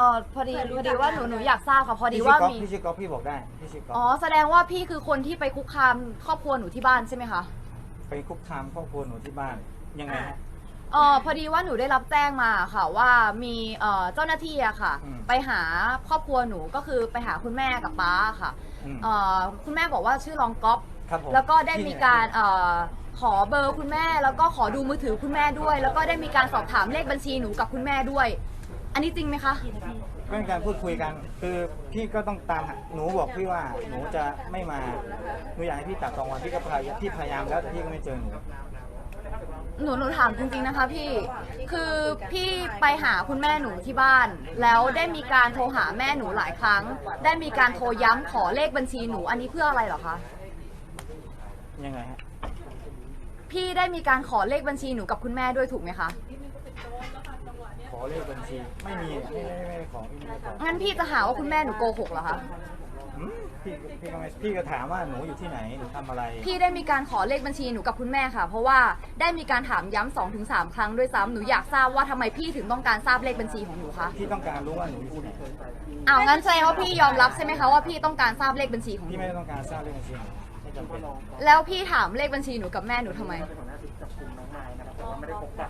เออพอดีพอดีว่าหนูหนูอยากทราบค่ะพอดีพี่ว่าชื่อก๊อฟมี พี่ชื่อก๊อฟพี่บอกได้พี่ชื่อก๊อฟอ๋อแสดงว่าพี่คือคนที่ไปคุกคามครอบครัวหนูที่บ้านใช่ไหมคะ ไปคุกคามครอบครัวหนูที่บ้านยังไงฮะ เออพอดีว่าหนูได้รับแจ้งมาค่ะว่ามีเอ่อเจ้าหน้าที่อะค่ะ อืม ไปหาครอบครัวหนูก็คือไปหาคุณแม่กับป้าค่ะอืมเอ่อคุณแม่บอกว่าชื่อรองก๊อฟครับผมแล้วก็ได้มีที่การเอ่อขอเบอร์คุณแม่ แล้วก็ขอดูมือถือคุณแม่ด้วย แล้วก็ได้มีการสอบถามเลขบัญชีหนูกับคุณแม่ด้วย อันนี้จริงไหมคะเป็นการพูดคุยกัน คือพี่ก็ต้องตามหาหนูบอกพี่ว่าหนูจะไม่มาหนูอยากให้พี่ตัดสองวันพี่ก็พยายามพี่พยายามแล้วแต่พี่ก็ไม่เจอหนูหนูหนูถามจริงๆนะคะพี่ คือพี่ไปหาคุณแม่หนูที่บ้าน แล้วได้มีการโทรหาแม่หนูหลายครั้ง ได้มีการโทรย้ำขอเลขบัญชีหนูอันนี้เพื่ออะไรเหรอคะ ยังไงฮะ พี่ได้มีการขอเลขบัญชีหนูกับคุณแม่ด้วยถูกไหมคะขอ เลขบัญชี ไม่มีไม่ไม่ไม่ขอพี่ไม่ได้ของั้นพี่จะหาว่าคุณแม่หนูโกหกเหรอคะ อืมพี่พี่ก็ไม่พี่ก็ถามว่าหนูอยู่ที่ไหนหนูทำอะไร พี่ได้มีการขอเลขบัญชีหนูกับคุณแม่ค่ะ เพราะว่าได้มีการถามย้ำสองถึงสามครั้งด้วยซ้ำหนูอยากทราบว่าทำไมพี่ถึงต้องการทราบเลขบัญชีของหนูคะ พี่ต้องการรู้ว่าหนูอยู่ที่ไหนอ้าวงั้นแสดงว่าพี่ยอมรับใช่ไหมคะว่าพี่ต้องการทราบเลขบัญชีของหพี่นูไม่ได้ต้องการทราบเลขบัญชีหนูไม่จำเป็นแล้วพี่ถามเลขบัญชีหนูกับแม่หนูทำไมหัวหน้าชุดจับกลุ่มน้องนายนะครับแต่ว่าไม่ได้พกบัตรมานะ